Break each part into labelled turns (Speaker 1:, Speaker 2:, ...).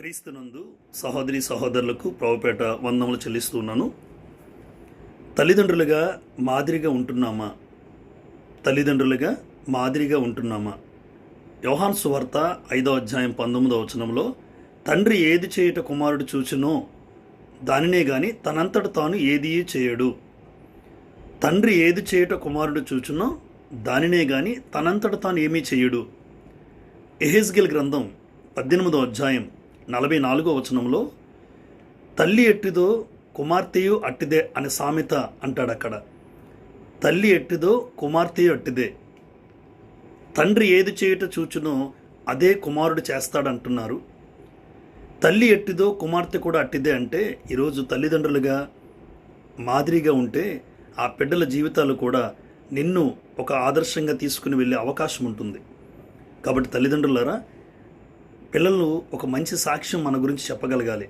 Speaker 1: క్రీస్తునందు సహోదరి సహోదరులకు ప్రభుపేట వందములు చెల్లిస్తున్నాను. తల్లిదండ్రులుగా మాదిరిగా ఉంటున్నామా? తల్లిదండ్రులుగా మాదిరిగా ఉంటున్నామా? యోహాన్ సువార్త ఐదో అధ్యాయం పంతొమ్మిదో వచనంలో తండ్రి ఏది చేయుట కుమారుడు చూచునో దానినే గాని తనంతట తాను ఏది చేయడు. తండ్రి ఏది చేయుట కుమారుడు చూచునో దానినే గాని తనంతట తాను ఏమీ చేయడు. ఎహెజ్గిల్ గ్రంథం పద్దెనిమిదో అధ్యాయం నలభై నాలుగో వచనంలో తల్లి ఎట్టిదో కుమార్తెయు అట్టిదే అనే సామెత అంటాడు అక్కడ. తల్లి ఎట్టిదో కుమార్తెయు అట్టిదే. తండ్రి ఏది చేయుట చూచునో అదే కుమారుడు చేస్తాడంటున్నారు. తల్లి ఎట్టిదో కుమార్తె కూడా అట్టిదే అంటే ఈరోజు తల్లిదండ్రులుగా మాదిరిగా ఉంటే ఆ బిడ్డల జీవితాలు కూడా నిన్ను ఒక ఆదర్శంగా తీసుకుని వెళ్ళే అవకాశం ఉంటుంది. కాబట్టి తల్లిదండ్రులారా పిల్లలు ఒక మంచి సాక్ష్యం మన గురించి చెప్పగలగాలి.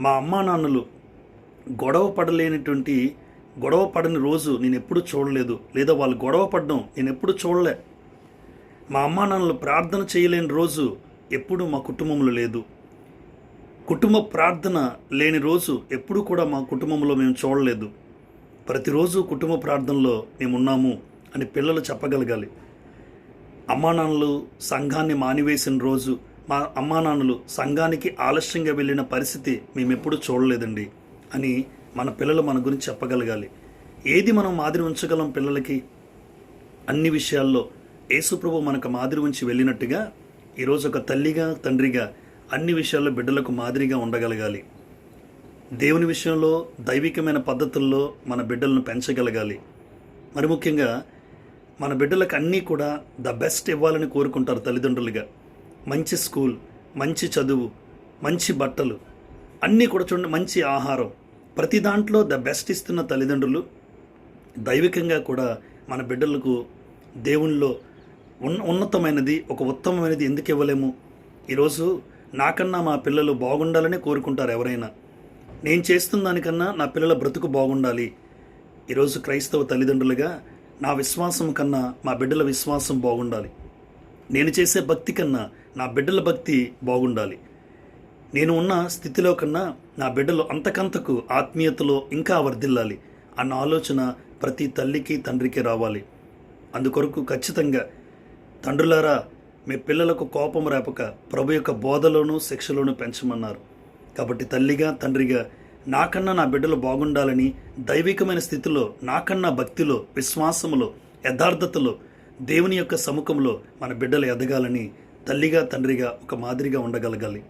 Speaker 1: మా అమ్మా నాన్నలు గొడవ పడలేనటువంటి గొడవ పడని రోజు నేను ఎప్పుడు చూడలేదు. లేదా వాళ్ళు గొడవ పడడం నేను ఎప్పుడు చూడలే. మా అమ్మా నాన్నలు ప్రార్థన చేయలేని రోజు ఎప్పుడు మా కుటుంబంలో లేదు. కుటుంబ ప్రార్థన లేని రోజు ఎప్పుడు కూడా మా కుటుంబంలో మేము చూడలేదు. ప్రతిరోజు కుటుంబ ప్రార్థనలో మేము ఉన్నాము అని పిల్లలు చెప్పగలగాలి. అమ్మానాన్నలు సంఘాన్ని మానివేసిన రోజు మా అమ్మానాన్నలు సంఘానికి ఆలస్యంగా వెళ్ళిన పరిస్థితి మేము ఎప్పుడూ చూడలేదండి అని మన పిల్లలు మన గురించి చెప్పగలగాలి. ఏది మనం మాదిరి ఉంచగలం పిల్లలకి? అన్ని విషయాల్లో యేసుప్రభు మనకు మాదిరి ఉంచి వెళ్ళినట్టుగా ఈరోజు ఒక తల్లిగా తండ్రిగా అన్ని విషయాల్లో బిడ్డలకు మాదిరిగా ఉండగలగాలి. దేవుని విషయంలో దైవికమైన పద్ధతుల్లో మన బిడ్డలను పెంచగలగాలి. మరి ముఖ్యంగా మన బిడ్డలకు అన్నీ కూడా ద బెస్ట్ ఇవ్వాలని కోరుకుంటారు తల్లిదండ్రులుగా. మంచి స్కూల్ మంచి చదువు మంచి బట్టలు అన్నీ కూడా చూడండి మంచి ఆహారం. ప్రతి దాంట్లో ద బెస్ట్ ఇస్తున్న తల్లిదండ్రులు దైవికంగా కూడా మన బిడ్డలకు దేవుణ్ణిలో ఉన్న ఉన్నతమైనది ఒక ఉత్తమమైనది ఎందుకు ఇవ్వలేము? ఈరోజు నాకన్నా మా పిల్లలు బాగుండాలని కోరుకుంటారు ఎవరైనా. నేను చేస్తున్న దానికన్నా నా పిల్లల బ్రతుకు బాగుండాలి. ఈరోజు క్రైస్తవ తల్లిదండ్రులుగా నా విశ్వాసం కన్నా మా బిడ్డల విశ్వాసం బాగుండాలి. నేను చేసే భక్తి కన్నా నా బిడ్డల భక్తి బాగుండాలి. నేను ఉన్న స్థితిలో కన్నా నా బిడ్డలు అంతకంతకు ఆత్మీయతలో ఇంకా వర్ధిల్లాలి అన్న ఆలోచన ప్రతి తల్లికి తండ్రికి రావాలి. అందుకొరకు ఖచ్చితంగా తండ్రులారా మీ పిల్లలకు కోపం రేపక ప్రభు యొక్క బోధలోనూ శిక్షలోనూ పెంచమన్నారు. కాబట్టి తల్లిగా తండ్రిగా నాకన్నా నా బిడ్డలు బాగుండాలని దైవికమైన స్థితిలో నాకన్నా భక్తిలో విశ్వాసములో యథార్థతలో దేవుని యొక్క సముఖంలో మన బిడ్డలు ఎదగాలని తల్లిగా తండ్రిగా ఒక మాదిరిగా ఉండగలగాలి.